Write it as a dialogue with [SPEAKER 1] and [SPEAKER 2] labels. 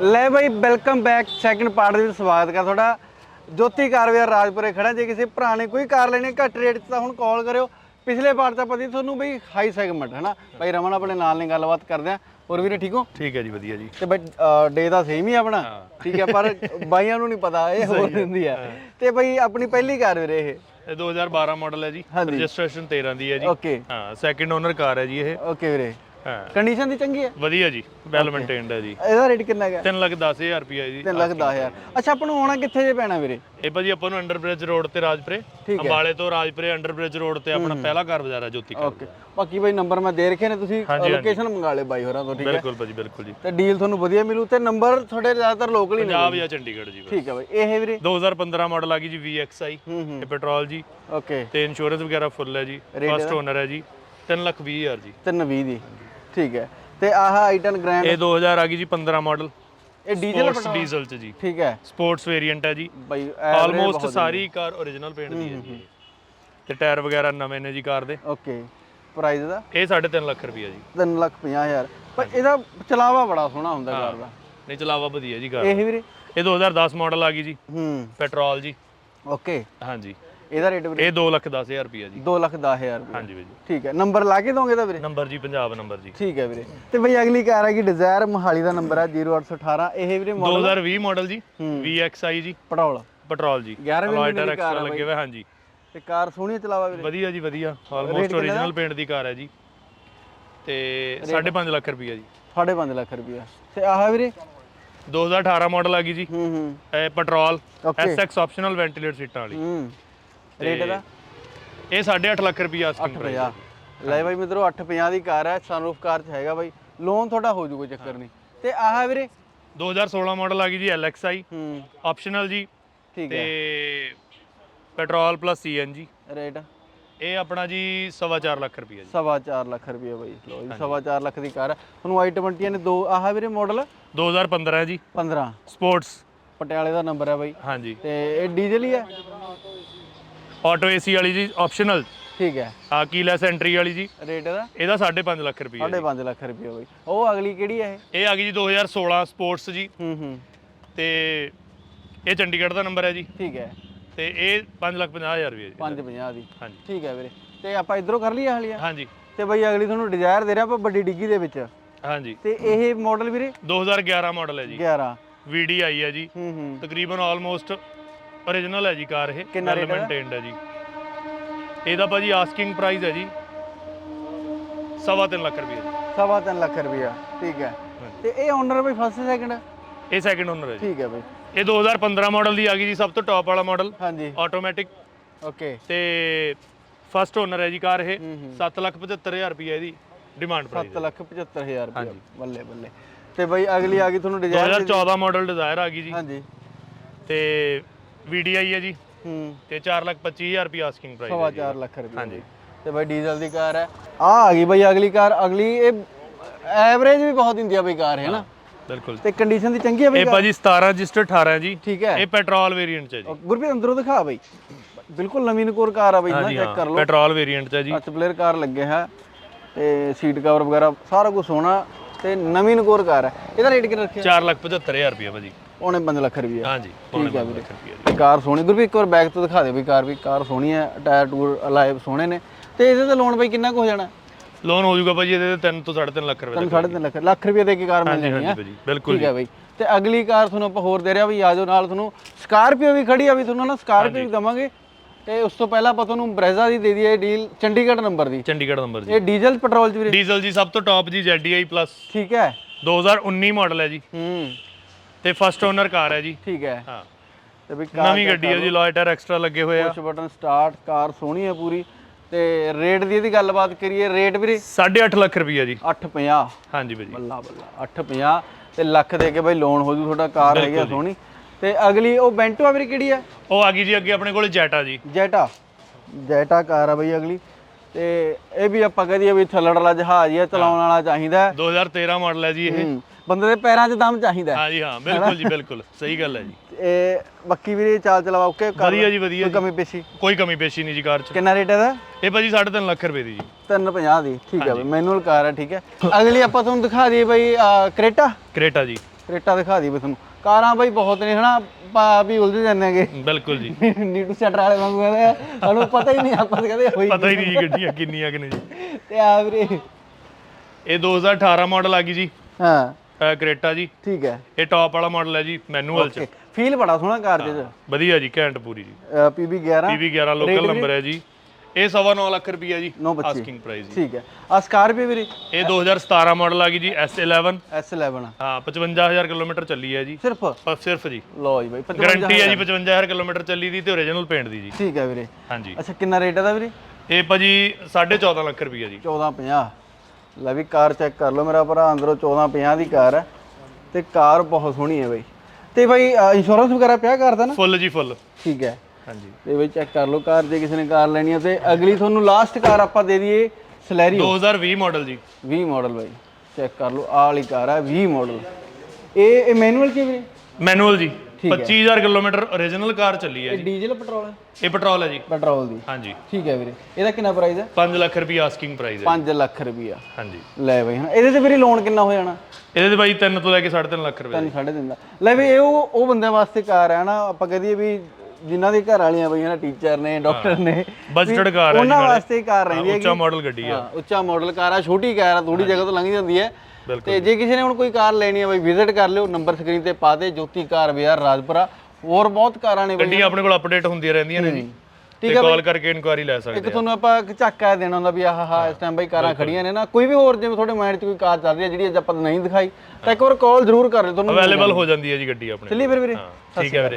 [SPEAKER 1] ਲੈ ਬਾਈ welcome back second part ਦੇ ਵਿੱਚ ਸਵਾਗਤ ਹੈ ਤੁਹਾਡਾ। ਜੋਤੀ ਕਾਰਵੇਅਰ ਰਾਜਪੁਰੇ ਖੜਾ। ਜੇ ਕਿਸੇ ਭਰਾ ਨੇ ਕੋਈ ਕਾਰ ਲੈਣੀ ਘੱਟ ਰੇਟ 'ਚ ਤਾਂ ਹੁਣ ਕਾਲ ਕਰਿਓ। ਪਿਛਲੇ ਪਾਰਟ ਆਪਾਂ ਦੀ ਤੁਹਾਨੂੰ ਬਈ ਹਾਈ ਸੈਗਮੈਂਟ ਹੈ ਨਾ ਬਾਈ ਰਮਨ ਆਪਣੇ ਨਾਲ ਨੇ ਗੱਲਬਾਤ ਕਰਦੇ ਆ ਹੋਰ ਵੀਰੇ ਠੀਕ ਹੋ?
[SPEAKER 2] ਠੀਕ ਹੈ ਜੀ ਵਧੀਆ ਜੀ।
[SPEAKER 1] ਤੇ ਬਈ ਡੇ ਦਾ ਸੇਮ ਹੀ ਆਪਣਾ। ਠੀਕ ਹੈ ਪਰ ਬਾਈਆਂ ਨੂੰ ਨਹੀਂ ਪਤਾ ਇਹ ਹੋਰ ਹੁੰਦੀ ਆ ਤੇ ਬਈ ਆਪਣੀ ਪਹਿਲੀ ਕਾਰ ਵੀਰੇ ਇਹ?
[SPEAKER 2] ਇਹ 2012 ਮਾਡਲ ਹੈ ਜੀ। ਰਜਿਸਟ੍ਰੇਸ਼ਨ 13 ਦੀ ਹੈ ਜੀ।
[SPEAKER 1] ਓਕੇ
[SPEAKER 2] ਹਾਂ ਸੈਕਿੰਡ ਓਨਰ ਕਾਰ ਹੈ ਜੀ ਇਹ।
[SPEAKER 1] ਓਕੇ ਵੀਰੇ। ਕੰਡੀਸ਼ਨ ਦੀ ਚੰਗੀ ਹੈ?
[SPEAKER 2] ਵਧੀਆ ਜੀ ਵੈਲ ਮੇਨਟੇਨਡ ਹੈ ਜੀ।
[SPEAKER 1] ਇਹਦਾ ਰੇਟ ਕਿੰਨਾ ਹੈਗਾ
[SPEAKER 2] 3 ਲੱਖ 10000 ਰੁਪਏ ਜੀ
[SPEAKER 1] 3 ਲੱਖ 10000 ਅੱਛਾ ਆਪਾਂ ਨੂੰ ਆਉਣਾ ਕਿੱਥੇ ਜੇ ਪੈਣਾ ਵੀਰੇ?
[SPEAKER 2] ਇਹ ਭਾਜੀ ਆਪਾਂ ਨੂੰ ਅੰਡਰਬ੍ਰਿਜ ਰੋਡ ਤੇ ਰਾਜਪੁਰੇ। ਅੰਬਾਲੇ ਤੋਂ ਰਾਜਪੁਰੇ ਅੰਡਰਬ੍ਰਿਜ ਰੋਡ ਤੇ ਆਪਣਾ ਪਹਿਲਾ ਕਾਰ ਬਾਜ਼ਾਰ ਹੈ ਜੋਤੀ ਕਾਰ
[SPEAKER 1] ਓਕੇ ਬਾਕੀ ਬਾਈ ਨੰਬਰ ਮੈਂ ਦੇ ਰੱਖੇ ਨੇ ਤੁਸੀਂ ਲੋਕੇਸ਼ਨ ਮੰਗਾ ਲਿਓ ਬਾਈ ਹੋਰਾਂ ਤੋਂ ਠੀਕ ਹੈ?
[SPEAKER 2] ਬਿਲਕੁਲ ਭਾਜੀ ਬਿਲਕੁਲ ਜੀ।
[SPEAKER 1] ਤੇ ਡੀਲ ਤੁਹਾਨੂੰ ਵਧੀਆ ਮਿਲੂ ਤੇ ਨੰਬਰ ਤੁਹਾਡੇ ਜ਼ਿਆਦਾਤਰ ਲੋਕਲ ਹੀ ਨੇ
[SPEAKER 2] ਪੰਜਾਬ ਜਾਂ। ਚੰਡੀਗੜ੍ਹ ਜੀ
[SPEAKER 1] ਠੀਕ ਹੈ ਬਾਈ। ਇਹ ਵੀਰੇ?
[SPEAKER 2] 2015 ਮਾਡਲ ਆ ਗਈ ਜੀ VXI ਇਹ ਪੈਟਰੋਲ ਜੀ।
[SPEAKER 1] ਓਕੇ
[SPEAKER 2] ਤੇ ਇੰਸ਼ੋਰੈਂਸ ਵਗੈਰਾ ਫੁੱਲ ਹੈ ਜੀ। ਫਸਟ ਓਨਰ ਹੈ ਜੀ। 3 ਲੱਖ 20 ਹਜ਼ਾਰ ਜੀ।
[SPEAKER 1] 320 ਦੀ। ਠੀਕ ਹੈ। ਤੇ ਆਹ ਆਈਟਨ ਗ੍ਰੈਂਡ
[SPEAKER 2] ਇਹ 2000 ਆ ਗਈ ਜੀ 15 ਮਾਡਲ
[SPEAKER 1] ਇਹ ਡੀਜ਼ਲ
[SPEAKER 2] ਸਪੋਰਟਸ ਡੀਜ਼ਲ ਚ ਜੀ।
[SPEAKER 1] ਠੀਕ ਹੈ।
[SPEAKER 2] ਸਪੋਰਟਸ ਵੇਰੀਐਂਟ ਹੈ ਜੀ।
[SPEAKER 1] ਬਾਈ
[SPEAKER 2] ਆਲਮੋਸਟ ਸਾਰੀ ਕਾਰ origignal ਪੇਂਟ ਦੀ ਹੈ ਜੀ ਤੇ ਟਾਇਰ ਵਗੈਰਾ ਨਵੇਂ ਨੇ ਜੀ ਕਾਰ ਦੇ।
[SPEAKER 1] ਓਕੇ। ਪ੍ਰਾਈਸ ਦਾ?
[SPEAKER 2] ਇਹ 3.5 ਲੱਖ ਰੁਪਈਆ ਜੀ।
[SPEAKER 1] 3 ਲੱਖ 50000 ਪਰ ਇਹਦਾ ਚਲਾਵਾ ਬੜਾ ਸੋਹਣਾ ਹੁੰਦਾ ਕਾਰ ਦਾ।
[SPEAKER 2] ਨਹੀਂ ਚਲਾਵਾ ਵਧੀਆ ਜੀ ਕਾਰ
[SPEAKER 1] ਇਹ ਵੀਰੇ?
[SPEAKER 2] ਇਹ 2010 ਮਾਡਲ ਆ ਗਈ ਜੀ।
[SPEAKER 1] ਹੂੰ।
[SPEAKER 2] ਪੈਟਰੋਲ ਜੀ।
[SPEAKER 1] ਓਕੇ।
[SPEAKER 2] ਹਾਂਜੀ।
[SPEAKER 1] ਇਹਦਾ ਰੇਟ ਵੀਰੇ?
[SPEAKER 2] ਇਹ 2 ਲੱਖ 10000 ਰੁਪਈਆ ਜੀ।
[SPEAKER 1] 2 ਲੱਖ 10000 ਰੁਪਏ
[SPEAKER 2] ਹਾਂਜੀ ਵੀਰ
[SPEAKER 1] ਠੀਕ ਹੈ ਨੰਬਰ ਲਾ ਕੇ ਦੋਗੇ ਤਾਂ ਵੀਰੇ?
[SPEAKER 2] ਨੰਬਰ ਜੀ ਪੰਜਾਬ ਨੰਬਰ ਜੀ।
[SPEAKER 1] ਠੀਕ ਹੈ ਵੀਰੇ। ਤੇ ਬਈ ਅਗਲੀ ਕਾਰ ਹੈਗੀ ਡਿਜ਼ਾਇਰ ਮੋਹਾਲੀ ਦਾ ਨੰਬਰ ਹੈ 0818 ਇਹ ਵੀਰੇ ਮਾਡਲ
[SPEAKER 2] 2020 ਮਾਡਲ ਜੀ VXI ਜੀ।
[SPEAKER 1] ਪਟੌਲ
[SPEAKER 2] ਪੈਟਰੋਲ ਜੀ।
[SPEAKER 1] 11ਵੇਂ
[SPEAKER 2] ਅਲੋਏ
[SPEAKER 1] ਮਹੀਨੇ ਦੀ
[SPEAKER 2] ਟਾਇਰ
[SPEAKER 1] ਕਾਰ
[SPEAKER 2] ਐਕਸਟਰਾ ਲੱਗੇ ਹੋਏ ਹਾਂਜੀ।
[SPEAKER 1] ਤੇ ਕਾਰ ਸੋਹਣੀ ਚਲਾਵਾ ਵੀਰੇ?
[SPEAKER 2] ਵਧੀਆ ਜੀ ਵਧੀਆ। ਆਲਮੋਸਟ origignal ਪੇਂਟ ਦੀ? ਕਾਰ ਹੈ ਜੀ। ਤੇ 5.5 ਲੱਖ ਰੁਪਈਆ ਜੀ।
[SPEAKER 1] 5.5 ਲੱਖ ਰੁਪਇਆ ਤੇ ਆਹ ਵੀਰੇ?
[SPEAKER 2] 2018 ਮਾਡਲ ਆ ਗਈ ਜੀ।
[SPEAKER 1] ਹੂੰ ਹੂੰ।
[SPEAKER 2] ਇਹ ਪੈਟਰੋਲ. SX ਆਪਸ਼ਨਲ ਵੈਂਟੀਲੇਟਰ ਸੀਟਾਂ ਵਾਲੀ।
[SPEAKER 1] ਹੂੰ। ਰੇਟ ਦਾ?
[SPEAKER 2] ਇਹ 8.5 ਲੱਖ ਰੁਪਈਆ ਆਸਕਿੰਗ ਪ੍ਰਾਈਸ
[SPEAKER 1] 850 ਲੈ ਬਾਈ ਮਿੱਤਰੋ 850 ਦੀ ਕਾਰ ਹੈ ਸਨਰੂਫ ਕਾਰ ਚ ਹੈਗਾ ਬਾਈ। ਲੋਨ ਤੁਹਾਡਾ ਹੋ ਜੂ ਕੋਈ ਚੱਕਰ ਨਹੀਂ। ਤੇ ਆਹ ਵੀਰੇ?
[SPEAKER 2] 2016 ਮਾਡਲ ਆ ਗਈ ਜੀ LXI
[SPEAKER 1] ਹੂੰ।
[SPEAKER 2] ਆਪਸ਼ਨਲ ਜੀ।
[SPEAKER 1] ਠੀਕ
[SPEAKER 2] ਤੇ
[SPEAKER 1] ਹੈ।
[SPEAKER 2] Petrol plus CNG
[SPEAKER 1] rate?
[SPEAKER 2] ਇਹ ਆਪਣਾ ਜੀ 4.5 ਲੱਖ ਰੁਪਈਆ ਜੀ।
[SPEAKER 1] ਸਵਾ ਚਾਰ ਲੱਖ ਰੁਪਇਆ ਬਾਈ। ਲੋ ਜੀ ਸਵਾ ਚਾਰ ਲੱਖ ਦੀ ਕਾਰ ਹੈ। ਤੁਹਾਨੂੰ i20 ਨੇ ਦੋ ਆਹ ਵੀਰੇ ਮਾਡਲ
[SPEAKER 2] 2015 ਹੈ ਜੀ।
[SPEAKER 1] 15
[SPEAKER 2] ਸਪੋਰਟਸ
[SPEAKER 1] ਪਟਿਆਲੇ ਦਾ ਨੰਬਰ ਹੈ ਬਾਈ।
[SPEAKER 2] ਹਾਂਜੀ।
[SPEAKER 1] ਤੇ ਇਹ ਡੀਜ਼ਲ ਹੀ ਹੈ?
[SPEAKER 2] ਆਟੋ ਏਸੀ ਵਾਲੀ ਜੀ ਆਪਸ਼ਨਲ
[SPEAKER 1] ਠੀਕ ਹੈ।
[SPEAKER 2] ਆ ਕੀਲੈਸ ਐਂਟਰੀ ਵਾਲੀ ਜੀ।
[SPEAKER 1] ਰੇਟ ਦਾ
[SPEAKER 2] ਇਹਦਾ 5.5 ਲੱਖ ਰੁਪਈਆ
[SPEAKER 1] 5.5 ਲੱਖ ਰੁਪਇਆ ਬਾਈ। ਉਹ ਅਗਲੀ ਕਿਹੜੀ ਹੈ ਇਹ?
[SPEAKER 2] ਇਹ ਆ ਗਈ ਜੀ 2016 ਸਪੋਰਟਸ ਜੀ।
[SPEAKER 1] ਹੂੰ ਹੂੰ।
[SPEAKER 2] ਤੇ ਇਹ ਚੰਡੀਗੜ੍ਹ ਦਾ ਨੰਬਰ ਹੈ ਜੀ।
[SPEAKER 1] ਠੀਕ ਹੈ।
[SPEAKER 2] ਤੇ ਇਹ 5 ਲੱਖ 50 ਹਜ਼ਾਰ ਰੁਪਈਆ ਜੀ।
[SPEAKER 1] 550 ਦੀ।
[SPEAKER 2] ਹਾਂਜੀ।
[SPEAKER 1] ਠੀਕ ਹੈ ਵੀਰੇ। ਤੇ ਆਪਾਂ ਇਧਰੋਂ ਕਰ ਲਈ ਹਾਲੀਆ
[SPEAKER 2] ਹਾਂਜੀ।
[SPEAKER 1] ਤੇ ਬਾਈ ਅਗਲੀ ਤੁਹਾਨੂੰ ਡਿਜ਼ਾਇਰ ਦੇ ਰਿਹਾ ਆਪਾਂ ਵੱਡੀ ਡਿੱਗੀ ਦੇ ਵਿੱਚ।
[SPEAKER 2] ਹਾਂਜੀ।
[SPEAKER 1] ਤੇ ਇਹ ਮਾਡਲ ਵੀਰੇ?
[SPEAKER 2] 2011 ਮਾਡਲ ਹੈ ਜੀ।
[SPEAKER 1] 11
[SPEAKER 2] VDI ਹੈ ਜੀ।
[SPEAKER 1] ਹੂੰ ਹੂੰ।
[SPEAKER 2] ਤਕਰੀਬਨ ਆਲਮੋਸਟ origignal ਹੈ ਜੀ ਕਾਰ ਇਹ
[SPEAKER 1] ਕਿੰਨਾ ਹੈ?
[SPEAKER 2] ਮੇਨਟੇਨਡ ਹੈ ਜੀ। ਇਹਦਾ ਭਾਜੀ ਆਸਕਿੰਗ ਪ੍ਰਾਈਸ ਹੈ ਜੀ ਸਵਾ ਤਿੰਨ ਲੱਖ ਰੁਪਏ। ਜੀ
[SPEAKER 1] ਸਵਾ ਤਿੰਨ ਲੱਖ ਰੁਪਇਆ ਠੀਕ ਹੈ। ਤੇ ਇਹ ਓਨਰ ਬਾਈ ਫਸਟ ਸੈਕਿੰਡ
[SPEAKER 2] ਇਹ ਸੈਕਿੰਡ ਓਨਰ ਹੈ ਜੀ।
[SPEAKER 1] ਠੀਕ ਹੈ ਬਾਈ।
[SPEAKER 2] ਇਹ 2015 ਮਾਡਲ ਦੀ ਆ ਗਈ ਜੀ ਸਭ ਤੋਂ ਟੌਪ ਵਾਲਾ ਮਾਡਲ
[SPEAKER 1] ਹਾਂਜੀ।
[SPEAKER 2] ਆਟੋਮੈਟਿਕ
[SPEAKER 1] ਓਕੇ
[SPEAKER 2] ਤੇ ਫਸਟ ਓਨਰ ਹੈ ਜੀ ਕਾਰ ਇਹ।
[SPEAKER 1] ਹੂੰ
[SPEAKER 2] 775000 ਰੁਪਏ ਇਹਦੀ ਡਿਮਾਂਡ ਪ੍ਰਾਈਸ
[SPEAKER 1] 7 ਲੱਖ 75000 ਰੁਪਇਆ। ਬੱਲੇ ਬੱਲੇ। ਤੇ ਬਾਈ ਅਗਲੀ ਆ ਗਈ ਤੁਹਾਨੂੰ ਡਿਜ਼ਾਇਰ
[SPEAKER 2] 2014 ਮਾਡਲ ਡਿਜ਼ਾਇਰ ਆ ਗਈ ਜੀ।
[SPEAKER 1] ਹਾਂਜੀ।
[SPEAKER 2] ਤੇ VDI ਹੈ ਜੀ।
[SPEAKER 1] ਹੂੰ।
[SPEAKER 2] ਤੇ 425000 ਰੁਪਏ ਆਸਕਿੰਗ ਪ੍ਰਾਈਸ
[SPEAKER 1] ਸਵਾ ਚਾਰ ਲੱਖ ਰੁਪਇਆ
[SPEAKER 2] ਹਾਂਜੀ।
[SPEAKER 1] ਤੇ ਬਾਈ ਡੀਜ਼ਲ ਦੀ ਕਾਰ ਹੈ। ਆ ਆ ਗਈ ਬਾਈ ਅਗਲੀ ਕਾਰ। ਅਗਲੀ ਇਹ ਐਵਰੇਜ ਵੀ ਬਹੁਤ ਦਿੰਦੀ ਆ ਬਾਈ ਕਾਰ ਹੈ ਨਾ?
[SPEAKER 2] ਬਿਲਕੁਲ।
[SPEAKER 1] ਤੇ ਕੰਡੀਸ਼ਨ ਦੀ ਚੰਗੀ ਆ ਬਾਈ
[SPEAKER 2] ਇਹ ਭਾਜੀ 17 ਰਜਿਸਟਰ 18 ਹੈ ਜੀ।
[SPEAKER 1] ਠੀਕ ਹੈ।
[SPEAKER 2] ਇਹ ਪੈਟਰੋਲ ਵੇਰੀਐਂਟ ਚ ਹੈ ਜੀ।
[SPEAKER 1] ਗੁਰਪ੍ਰੀਤ ਅੰਦਰੋਂ ਦਿਖਾ ਬਾਈ। ਬਿਲਕੁਲ ਨਵੀਂ ਨਕੋਰ ਕਾਰ ਆ ਬਾਈ ਨਾ ਚੈੱਕ ਕਰ ਲਓ।
[SPEAKER 2] ਪੈਟਰੋਲ ਵੇਰੀਐਂਟ ਚ ਹੈ ਜੀ।
[SPEAKER 1] ਟੱਚ ਪਲੇਅਰ ਕਾਰ ਲੱਗੇ ਹੈ। ਤੇ ਸੀਟ ਕਵਰ ਵਗੈਰਾ ਸਾਰਾ ਕੁਝ ਸੋਹਣਾ। ਤੇ ਨਵੀਂ ਨਕੋਰ ਕਾਰ ਹੈ। ਇਹਦਾ ਰੇਟ ਕਿੰਨਾ ਰੱਖਿਆ?
[SPEAKER 2] 475000 ਰੁਪਏ ਭਾਜੀ।
[SPEAKER 1] ਉਹਨੇ 5 ਲੱਖ ਰੁਪਏ
[SPEAKER 2] ਹਾਂਜੀ
[SPEAKER 1] ਹੈ ਵੀਰੇ।
[SPEAKER 2] ਲੱਖ ਰੁਪਏ
[SPEAKER 1] ਤੇ ਕਾਰ ਸੋਹਣੀ। ਗੁਰਪ੍ਰੀਤ ਇੱਕ ਵਾਰ ਬੈਕ ਤੋਂ ਦਿਖਾ ਦੇ ਵੀ ਕਾਰ ਵੀ ਕਾਰ ਸੋਹਣੀ ਹੈ ਟਾਇਰ ਟੂਰ ਅਲਾਈਵ ਸੋਹਣੇ ਨੇ। ਤੇ ਇਹਦੇ ਤੇ ਲੋਨ ਬਾਈ ਕਿੰਨਾ ਕੁ ਹੋ ਜਾਣਾ?
[SPEAKER 2] ਲੋਨ ਹੋ ਜਾਊਗਾ ਭਾਜੀ ਇਹਦੇ ਤੇ 3 ਤੋਂ 3.5 ਲੱਖ ਰੁਪਏ
[SPEAKER 1] ਤੁਹਾਨੂੰ 3.5 ਲੱਖ ਲੱਖ ਰੁਪਏ ਦੇ ਕੇ ਕਾਰ ਮਿਲ ਜਾਣੀ ਹੈ
[SPEAKER 2] ਬਿਲਕੁਲ
[SPEAKER 1] ਠੀਕ ਹੈ ਬਾਈ। ਤੇ ਅਗਲੀ ਕਾਰ ਤੁਹਾਨੂੰ ਆਪਾਂ ਹੋਰ ਦੇ ਰਿਹਾ ਵੀ ਆਜੋ ਨਾਲ ਤੁਹਾਨੂੰ। ਸਕਾਰਪੀਓ ਵੀ ਖੜੀ ਆ ਵੀ ਤੁਹਾਨੂੰ ਨਾ ਸਕਾਰਪੀਓ ਵੀ ਦਵਾਂਗੇ। ਤੇ ਉਸ ਤੋਂ ਪਹਿਲਾਂ ਆਪਾਂ ਤੁਹਾਨੂੰ ਬ੍ਰੈਜ਼ਾ ਦੀ ਦੇ ਦਈਏ ਡੀਲ ਚੰਡੀਗੜ੍ਹ ਨੰਬਰ ਦੀ।
[SPEAKER 2] ਚੰਡੀਗੜ੍ਹ ਨੰਬਰ ਜੀ।
[SPEAKER 1] ਇਹ ਡੀਜ਼ਲ ਪੈਟਰੋਲ ਵੀਰੇ?
[SPEAKER 2] ਡੀਜ਼ਲ ਜੀ ਸਭ ਤੋਂ ਟੌਪ ਜੀ ZDI
[SPEAKER 1] ਠੀਕ ਹੈ।
[SPEAKER 2] 2019 ਮਾਡਲ ਹੈ ਜੀ।
[SPEAKER 1] ਹੂੰ।
[SPEAKER 2] ਤੇ ਫਸਟ ਓਨਰ ਕਾਰ ਹੈ ਜੀ।
[SPEAKER 1] ਠੀਕ ਹੈ।
[SPEAKER 2] ਹਾਂ।
[SPEAKER 1] ਤੇ ਵੀ ਕਾਰ
[SPEAKER 2] ਨਵੀਂ ਗੱਡੀ ਹੈ ਜੀ ਲੋਇਟਰ ਐਕਸਟਰਾ ਲੱਗੇ ਹੋਏ ਆ।
[SPEAKER 1] ਪੁਸ਼ ਬਟਨ ਸਟਾਰਟ ਕਾਰ ਸੋਹਣੀ ਹੈ ਪੂਰੀ। ਤੇ ਰੇਟ ਦੀ ਇਹਦੀ ਗੱਲਬਾਤ ਕਰੀਏ ਰੇਟ ਵੀਰੇ?
[SPEAKER 2] 8.5 ਲੱਖ ਰੁਪਏ ਜੀ।
[SPEAKER 1] 850
[SPEAKER 2] ਹਾਂਜੀ ਭਾਜੀ।
[SPEAKER 1] ਬੱਲਾ ਬੱਲਾ 850 ਤੇ ਲੱਖ ਦੇ ਕੇ ਬਈ ਲੋਨ ਹੋ ਜੂ ਤੁਹਾਡਾ ਕਾਰ ਹੈਗੀ ਆ ਸੋਹਣੀ। ਤੇ ਅਗਲੀ ਉਹ ਬੈਂਟੋ ਆ ਵੀਰੇ ਕਿਹੜੀ ਆ
[SPEAKER 2] ਉਹ ਆ ਗਈ ਜੀ ਅੱਗੇ ਆਪਣੇ ਕੋਲ ਜੈਟਾ ਜੀ।
[SPEAKER 1] ਜੈਟਾ ਜੈਟਾ ਕਾਰ ਆ ਬਈ ਅਗਲੀ। ਤੇ ਇਹ ਵੀ ਆਪਾਂ ਕਹਦੀਏ ਵੀ ਥੱਲੜ ਵਾਲਾ ਜਹਾਜ਼ ਹੀ ਆ ਚਲਾਉਣ ਵਾਲਾ ਚਾਹੀਦਾ ਹੈ।
[SPEAKER 2] 2013 ਮਾਡਲ ਹੈ ਜੀ ਇਹ।
[SPEAKER 1] ਹੂੰ, ਬੰਦੇ ਦੇ ਪੈਰਾਂ 'ਚ ਦਮ ਚਾਹੀਦਾ ਹੈ।
[SPEAKER 2] ਹਾਂਜੀ ਹਾਂ ਬਿਲਕੁਲ ਜੀ ਬਿਲਕੁਲ ਸਹੀ ਗੱਲ ਹੈ ਜੀ।
[SPEAKER 1] ਇਹ ਬੱਕੀ ਵੀਰੇ ਚਾਲ ਚਲਾਵਾ ਓਕੇ ਕਰ
[SPEAKER 2] ਵਧੀਆ ਜੀ ਵਧੀਆ
[SPEAKER 1] ਕੋਈ ਕਮੀ ਪੇਸ਼ੀ?
[SPEAKER 2] ਕੋਈ ਕਮੀ ਪੇਸ਼ੀ ਨਹੀਂ ਜੀ ਕਾਰ 'ਚ।
[SPEAKER 1] ਕਿੰਨਾ ਰੇਟ ਇਹਦਾ?
[SPEAKER 2] ਇਹ ਭਾਜੀ 3.5 ਲੱਖ ਰੁਪਏ ਦੀ ਜੀ।
[SPEAKER 1] 350 ਦੀ ਠੀਕ ਹੈ ਬਈ ਮੈਨੂਅਲ ਕਾਰ ਹੈ ਠੀਕ ਹੈ। ਅਗਲੀ ਆਪਾਂ ਤੁਹਾਨੂੰ ਦਿਖਾ ਦਈਏ ਬਈ ਅਹ, ਕਰੇਟਾ।
[SPEAKER 2] ਕਰੇਟਾ ਜੀ।
[SPEAKER 1] ਕਰੇਟਾ ਦਿਖਾ ਦੀ ਬਈ ਤੁਹਾਨੂੰ। ਕਾਰਾਂ ਬਈ ਬਹੁਤ ਨੇ ਹਨਾ? ਆਪਾਂ ਵੀ ਉਲਝ ਜਾਂਦੇ ਹੈਗੇ।
[SPEAKER 2] ਬਿਲਕੁਲ ਜੀ।
[SPEAKER 1] ਨੀਟੂ ਸੈਟਰ ਵਾਲੇ ਵਾਂਗੂ ਕਹਿੰਦੇ ਆ, ਸਾਨੂੰ ਪਤਾ ਹੀ ਨਹੀਂ ਆਪਾਂ ਤਾਂ ਕਹਿੰਦੇ ਹੋਈ
[SPEAKER 2] ਪਤਾ ਹੀ ਨਹੀਂ ਜੀ ਗੱਡੀਆਂ ਕਿੰਨੀਆਂ ਕਿ ਨੇ ਜੀ।
[SPEAKER 1] ਤੇ ਆ ਵੀਰੇ।
[SPEAKER 2] ਇਹ 2018 ਮਾਡਲ ਆ ਗਈ ਜੀ।
[SPEAKER 1] ਹਾਂ।
[SPEAKER 2] ਅਹ ਕਰੇਟਾ ਜੀ।
[SPEAKER 1] ਠੀਕ ਹੈ।
[SPEAKER 2] ਇਹ ਟੌਪ ਵਾਲਾ ਮਾਡਲ ਹੈ ਜੀ ਮੈਨੂਅਲ ਚ।
[SPEAKER 1] ਫੀਲ ਬੜਾ ਸੋਹਣਾ ਕਾਰ ਦੇ
[SPEAKER 2] ਵਧੀਆ ਜੀ ਘੈਂਟ ਪੂਰੀ ਜੀ।
[SPEAKER 1] ਪੀਬੀ 11
[SPEAKER 2] PV 11 ਲੋਕਲ ਨੰਬਰ ਹੈ ਜੀ। ਇਹ ਸਵਾ ਨੌ ਲੱਖ ਰੁਪਈਆ ਜੀ ਆਸਕਿੰਗ ਪ੍ਰਾਈਸ ਜੀ।
[SPEAKER 1] ਠੀਕ ਹੈ। ਆ ਸਕਾਰਪੀਓ ਵੀਰੇ?
[SPEAKER 2] ਇਹ 2017 ਮਾਡਲ ਆ ਗਈ ਜੀ S11
[SPEAKER 1] S11
[SPEAKER 2] ਹਾਂ 55000 ਕਿਲੋਮੀਟਰ ਚੱਲੀ ਹੈ ਜੀ।
[SPEAKER 1] ਸਿਰਫ?
[SPEAKER 2] ਪਰ ਸਿਰਫ ਜੀ।
[SPEAKER 1] ਲਓ ਜੀ ਬਾਈ 55
[SPEAKER 2] ਗਾਰੰਟੀ ਹੈ ਜੀ 55000 ਕਿਲੋਮੀਟਰ ਚੱਲੀ ਦੀ ਤੇ ਓਰੀਜਨਲ ਪੇਂਟ ਦੀ ਜੀ।
[SPEAKER 1] ਠੀਕ ਹੈ ਵੀਰੇ।
[SPEAKER 2] ਹਾਂਜੀ।
[SPEAKER 1] ਅੱਛਾ ਕਿੰਨਾ ਰੇਟ ਹੈ ਦਾ ਵੀਰੇ?
[SPEAKER 2] ਇਹ ਭਾਜੀ 14.5 ਲੱਖ ਰੁਪਈਆ ਜੀ।
[SPEAKER 1] 1450 ਲੈ ਵੀ ਕਾਰ ਚੈੱਕ ਕਰ ਲਓ ਮੇਰਾ ਭਰਾ ਅੰਦਰੋਂ 1450 ਦੀ ਕਾਰ ਹੈ। ਤੇ ਕਾਰ ਬਹੁਤ ਸੋਹਣੀ ਹੈ ਬਾਈ। ਤੇ ਬਾਈ ਇੰਸ਼ੋਰੈਂਸ ਵਗੈਰਾ ਪਿਆ ਕਰਦਾ ਨਾ?
[SPEAKER 2] ਫੁੱਲ ਜੀ ਫੁੱਲ
[SPEAKER 1] ਠੀਕ ਹੈ।
[SPEAKER 2] ਹਾਂਜੀ।
[SPEAKER 1] ਤੇ ਬਈ ਚੈੱਕ ਕਰ ਲਓ ਕਾਰ ਜੇ ਕਿਸੇ ਨੇ ਕਾਰ ਲੈਣੀ ਹੈ ਤੇ ਅਗਲੀ ਤੁਹਾਨੂੰ ਲਾਸਟ ਕਾਰ ਆਪਾਂ ਦੇ ਦਈਏ ਸਲੈਰੀਓ
[SPEAKER 2] 2020 ਮਾਡਲ ਜੀ।
[SPEAKER 1] 20 ਮਾਡਲ ਬਾਈ ਚੈੱਕ ਕਰ ਲਓ ਆਹ ਵਾਲੀ ਕਾਰ ਹੈ 20 ਮਾਡਲ ਇਹ ਇਹ ਮੈਨੂਅਲ ਕੀ ਵੀਰੇ?
[SPEAKER 2] ਮੈਨੂਅਲ ਜੀ 25000 ਕਿਲੋਮੀਟਰ ਓਰੀਜਨਲ ਕਾਰ ਚੱਲੀ ਹੈ
[SPEAKER 1] ਇਹ
[SPEAKER 2] ਜੀ।
[SPEAKER 1] ਡੀਜ਼ਲ ਪੈਟਰੋਲ ਹੈ?
[SPEAKER 2] ਇਹ ਪੈਟਰੋਲ ਹੈ ਜੀ।
[SPEAKER 1] ਪੈਟਰੋਲ ਦੀ।
[SPEAKER 2] ਹਾਂਜੀ।
[SPEAKER 1] ਠੀਕ ਹੈ ਵੀਰੇ। ਇਹਦਾ ਕਿੰਨਾ ਪ੍ਰਾਈਸ ਹੈ?
[SPEAKER 2] 5 ਲੱਖ ਰੁਪਈਆ ਆਸਕਿੰਗ ਪ੍ਰਾਈਸ ਹੈ।
[SPEAKER 1] 5 ਲੱਖ ਰੁਪਈਆ।
[SPEAKER 2] ਹਾਂਜੀ।
[SPEAKER 1] ਲੈ ਬਈ ਹਨਾ। ਇਹਦੇ ਤੇ ਵੀਰੇ ਲੋਨ ਕਿੰਨਾ ਹੋ ਜਾਣਾ?
[SPEAKER 2] ਇਹਦੇ ਤੇ ਬਾਈ 3 ਤੋਂ ਲੈ ਕੇ 3.5 ਲੱਖ ਰੁਪਏ
[SPEAKER 1] ਤਿੰਨ ਸਾਢੇ ਤਿੰਨ ਦਾ ਲੈ ਵੀ ਇਹ ਉਹ ਉਹ ਬੰਦਿਆਂ ਵਾਸਤੇ ਕਾਰ ਹੈ ਨਾ ਆਪਾਂ ਕਹਦੀਏ ਵੀ ਜਿਨ੍ਹਾਂ ਦੇ ਘਰ ਵਾਲੀਆਂ ਬਈ ਹਨਾ ਟੀਚਰ ਨੇ ਡਾਕਟਰ ਨੇ
[SPEAKER 2] ਬਜਟਡ ਕਾਰ ਹੈ
[SPEAKER 1] ਉਹਨਾਂ। ਵਾਸਤੇ ਹੀ ਕਾਰ ਰਹਿੰਦੀ ਹੈ
[SPEAKER 2] ਉੱਚਾ ਮਾਡਲ ਗੱਡੀ ਆ।
[SPEAKER 1] ਹਾਂ ਉੱਚਾ ਮਾਡਲ ਕਾਰ ਆ ਛੋਟੀ ਕਾਰ ਆ ਥੋੜੀ ਜਗ੍ਹਾ ਤੋਂ ਲੰਘ ਜਾਂਦੀ ਹੈ। ਤੇ ਜੇ। ਕਿਸੇ ਨੇ ਹੁਣ ਕੋਈ ਕਾਰ ਲੈਣੀ ਹੈ ਬਈ ਵਿਜ਼ਿਟ ਕਰ ਲਿਓ ਨੰਬਰ ਸਕਰੀਨ ਤੇ ਪਾ ਦੇ ਜੋਤੀ ਕਾਰ ਬਾਜ਼ਾਰ ਰਾਜਪੁਰਾ। ਹੋਰ ਬਹੁਤ ਕਾਰਾਂ ਨੇ
[SPEAKER 2] ਗੱਡੀਆਂ ਆਪਣੇ ਕੋਲ ਅਪਡੇਟ ਹੁੰਦੀਆਂ ਰਹਿੰਦੀਆਂ ਨੇ ਜੀ। ਤੇ ਕਾਲ ਕਰਕੇ ਇਨਕੁਆਰੀ ਲੈ ਸਕਦੇ
[SPEAKER 1] ਇੱਕ ਤੁਹਾਨੂੰ ਆਪਾਂ ਇੱਕ ਝਾਕਾ ਦੇਣਾ ਹੁੰਦਾ ਵੀ ਆਹ ਹਾ ਇਸ ਟਾਈਮ ਬਈ ਕਾਰਾਂ ਖੜੀਆਂ ਨੇ ਨਾ। ਕੋਈ ਵੀ ਹੋਰ ਜਿਵੇਂ ਤੁਹਾਡੇ ਮਾਈਂਡ 'ਚ ਕੋਈ ਕਾਰ ਚੱਲ ਰਹੀ ਹੈ ਜਿਹੜੀ ਅੱਜ ਆਪਾਂ ਨੂੰ ਨਹੀਂ ਦਿਖਾਈ ਤਾਂ ਇੱਕ ਵਾਰ ਕਾਲ ਜ਼ਰੂਰ ਕਰ ਲਿਓ ਤੁਹਾਨੂੰ
[SPEAKER 2] ਅਵੇਲੇਬਲ ਹੋ ਜਾਂਦੀ ਹੈ ਜੀ ਗੱਡੀ ਆਪਣੇ
[SPEAKER 1] ਚੱਲੀਏ ਫਿਰ ਵੀਰੇ।
[SPEAKER 2] ਹਾਂ। ਠੀਕ ਹੈ ਵੀਰੇ।